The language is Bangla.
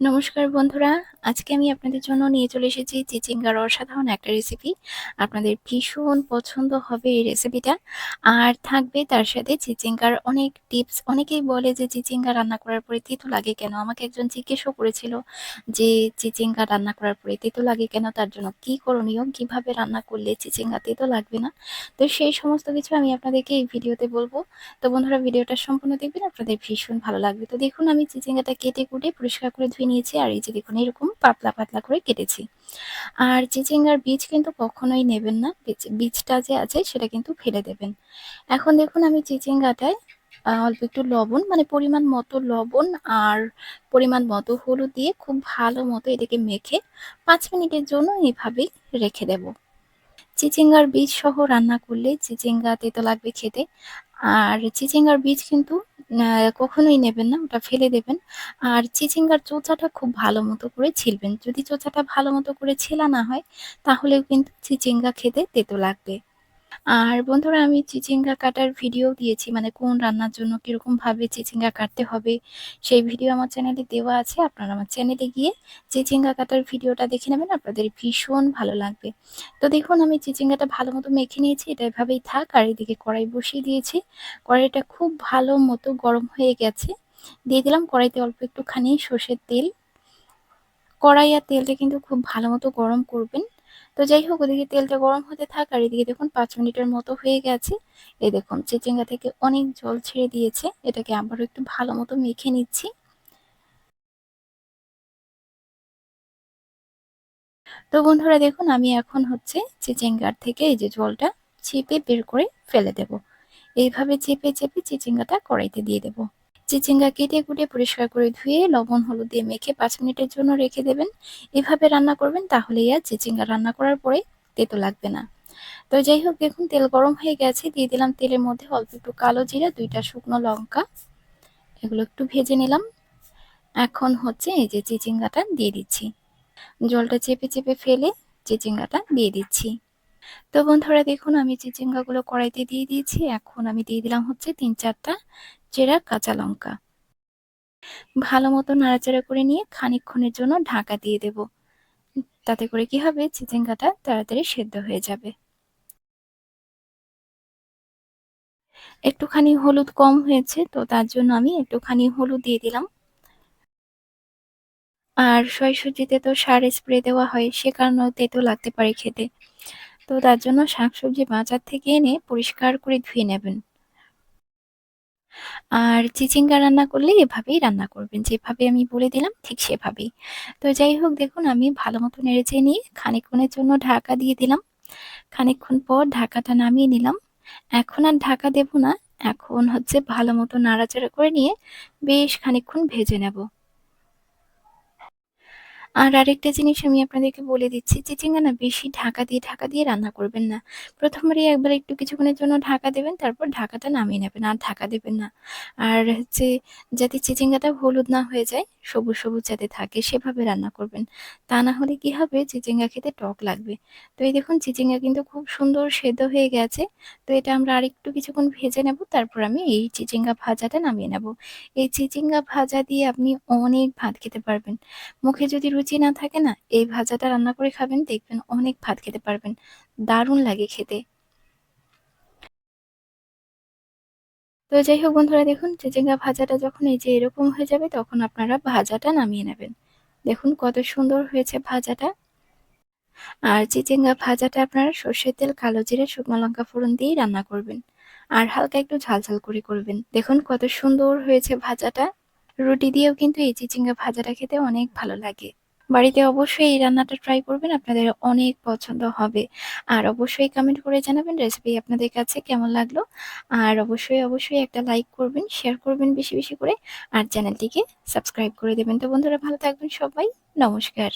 নমস্কার বন্ধুরা, আজকে আমি আপনাদের জন্য নিয়ে চলে এসেছি চিচিঙ্গার অসাধারণ একটা রেসিপি আপনাদের ভীষণ পছন্দ হবে এই রেসিপিটা আর থাকবে তার সাথে চিচিঙ্গার অনেক টিপস অনেকেই বলে যে চিচিঙ্গা রান্না করার পরে তেতো লাগে কেন? আমাকে একজন জিজ্ঞেসও করেছিল যে চিচিঙ্গা রান্না করার পরে তেতো লাগে কেন? তার জন্য কি করণীয়? কীভাবে রান্না করলে চিচিঙ্গা তেতো লাগবে না? তো সেই সমস্ত কিছু আমি আপনাদেরকে এই ভিডিওতে বলব। তো বন্ধুরা, ভিডিওটা সম্পূর্ণ দেখবেন। আপনাদের ভীষণ ভালো লাগবে। তো দেখুন, আমি চিচিঙ্গাটা কেটে কুটে পরিষ্কার করে ধুয়ে নিয়েছি আর এই যে দেখুন, এরকম পাতলা পাতলা করে কেটেছি। আর চিচিঙ্গার বীজ কিন্তু কখনোই নেবেন না। বীজটা যে আছে সেটা কিন্তু ফেলে দেবেন। এখন দেখুন আমি চিচিঙ্গাটায় অল্প একটু লবণ মানে পরিমাণ মতো লবণ আর পরিমাণ মতো হলুদ দিয়ে খুব ভালো মতো এটাকে মেখে পাঁচ মিনিটের জন্য এইভাবেই রেখে দেব। চিচিঙ্গার বীজ সহ রান্না করলে চিচিঙ্গা তেতো লাগবে খেতে। আর চিচিঙ্গার বীজ কিন্তু কখনোই নেবেন না, ওটা ফেলে দেবেন। আর চিচিঙ্গার চোচাটা খুব ভালো মতো করে ছিলবেন। যদি চোচাটা ভালো মতো করে ছেলা না হয়, তাহলেও কিন্তু চিচিঙ্গা খেতে তেতো লাগবে। আর বন্ধুরা, আমি চিচিঙ্গা কাটার ভিডিও দিয়েছি মানে কোন রান্নার জন্য কীরকমভাবে চিচিঙ্গা কাটতে হবে, সেই ভিডিও আমার চ্যানেলে দেওয়া আছে। আপনারা আমার চ্যানেলে গিয়ে চিচিঙ্গা কাটার ভিডিওটা দেখে নেবেন, আপনাদের ভীষণ ভালো লাগবে। তো দেখুন, আমি চিচিঙ্গাটা ভালো মতো মেখে নিয়েছি, এটা এভাবেই থাক, আর এদিকে কড়াই বসিয়ে দিয়েছি। কড়াইটা খুব ভালো মতো গরম হয়ে গেছে। দিয়ে দিলাম কড়াইতে অল্প একটুখানি সর্ষের তেল। কড়াই আর তেলটা কিন্তু খুব ভালো মতো গরম করবেন। তো যাই হোক, ওদিকে তেলটা গরম হতে থাক আর এদিকে দেখুন পাঁচ মিনিটের মতো হয়ে গেছে। এই দেখুন, চিচিঙ্গা থেকে অনেক জল ছেড়ে দিয়েছে। এটাকে আবারও একটু ভালো মতো মেখে নিচ্ছি। তো বন্ধুরা দেখুন, আমি এখন হচ্ছে চিচিঙ্গার থেকে এই যে জলটা চেপে বের করে ফেলে দেব। এইভাবে চেপে চেপে চিচিঙ্গাটা কড়াইতে দিয়ে দেবো। চিচিঙ্গা কেটে কুটে পরিষ্কার করে ধুয়ে লবণ, হলুদ দিয়ে মেখে পাঁচ মিনিটের জন্য রেখে দেবেন। এভাবে রান্না করবেন, তাহলেই আর চিচিঙ্গা রান্না করার পরে তেতো লাগবে না। তো যাই হোক, দেখুন, তেল গরম হয়ে গেছে। দিয়ে দিলাম তেলের মধ্যে অল্প একটু কালো জিরা, দুইটা শুকনো লঙ্কা। এগুলো একটু ভেজে নিলাম। এখন হচ্ছে এই যে চিচিঙ্গাটা দিয়ে দিচ্ছি। জলটা চেপে চেপে ফেলে চিচিঙ্গাটা দিয়ে দিচ্ছি। তো বন্ধুরা, দেখুন, আমি চিচিঙ্গাগুলো কড়াইতে দিয়ে দিয়েছি, এখন আমি দিয়ে দিলাম হচ্ছে তিন চারটা চেরা কাঁচা লঙ্কা। ভালো মতো নাড়াচাড়া করে নিয়ে খানিকক্ষণের জন্য ঢাকা দিয়ে দেব। তাতে করে কি হবে? চিচিঙ্গাটা তাড়াতাড়ি সেদ্ধ হয়ে যাবে। একটুখানি হলুদ কম হয়েছে, তো তার জন্য আমি একটুখানি হলুদ দিয়ে দিলাম। আর সবজিতে তো সার স্প্রে দেওয়া হয়, সে কারণেও তেতো লাগতে পারে খেতে। তো তার জন্য শাকসবজি বাজার থেকে এনে পরিষ্কার করে ধুয়ে নেবেন। আর চিচিঙ্গা রান্না করলে এভাবেই রান্না করবেন, যেভাবে আমি বলে দিলাম ঠিক সেভাবেই। তো যাই হোক, দেখুন আমি ভালো মতো নেড়েচে নিয়ে খানিকক্ষণের জন্য ঢাকা দিয়ে দিলাম। খানিকক্ষণ পর ঢাকাটা নামিয়ে নিলাম। এখন আর ঢাকা দেব না, এখন হচ্ছে ভালো মতো নাড়াচাড়া করে নিয়ে বেশ খানিকক্ষণ ভেজে নেব। আর আরেকটা জিনিস আমি আপনাদেরকে বলে দিচ্ছি চিচিঙ্গা না বেশি ঢাকা দিয়ে ঢাকা দিয়ে রান্না করবেন না। প্রথমবারই একবার একটু কিছুক্ষণের জন্য ঢাকা দেবেন, তারপর ঢাকাটা নামিয়ে নেবেন, আর ঢাকা দেবেন না। আর হচ্ছে যাতে চিচিঙ্গাটা হলুদ না হয়ে যায় সবুজ সবুজ যাতে থাকে সেভাবে রান্না করবেন। তা না হলে কি হবে? চিচিঙ্গা খেতে টক লাগবে। তো এই দেখুন, চিচিঙ্গা কিন্তু খুব সুন্দর সেদ্ধ হয়ে গেছে। তো এটা আমরা আরেকটু কিছুক্ষণ ভেজে নেব, তারপর আমি এই চিচিঙ্গা ভাজাটা নামিয়ে নেব। এই চিচিঙ্গা ভাজা দিয়ে আপনি অনেক ভাত খেতে পারবেন। মুখে যদি রুচি না থাকে না, এই ভাজাটা রান্না করে খাবেন, দেখবেন অনেক ভাত খেতে পারবেন। দারুণ লাগে খেতে। তো যাই হোক বন্ধুরা, দেখুন চিচিঙ্গা ভাজাটা যখন এই যে এরকম হয়ে যাবে, তখন আপনারা ভাজাটা নামিয়ে নেবেন। দেখুন কত সুন্দর হয়েছে ভাজাটা। আর চিচিঙ্গা ভাজাটা আপনারা সর্ষের তেল, কালো জিরে, শুকনো লঙ্কা ফোড়ন দিয়ে রান্না করবেন। আর হালকা একটু ঝাল ঝাল করে করবেন। দেখুন কত সুন্দর হয়েছে ভাজাটা। রুটি দিয়েও কিন্তু এই চিচিঙ্গা ভাজাটা খেতে অনেক ভালো লাগে। বাড়িতে অবশ্যই এই রান্নাটা ট্রাই করবেন, আপনাদের অনেক পছন্দ হবে। আর অবশ্যই কমেন্ট করে জানাবেন রেসিপি আপনাদের কাছে কেমন লাগল। আর অবশ্যই অবশ্যই একটা লাইক করবেন শেয়ার করবেন বেশি বেশি করে। আর চ্যানেলটিকে সাবস্ক্রাইব করে দেবেন। তো বন্ধুরা, ভালো থাকবেন সবাই। নমস্কার।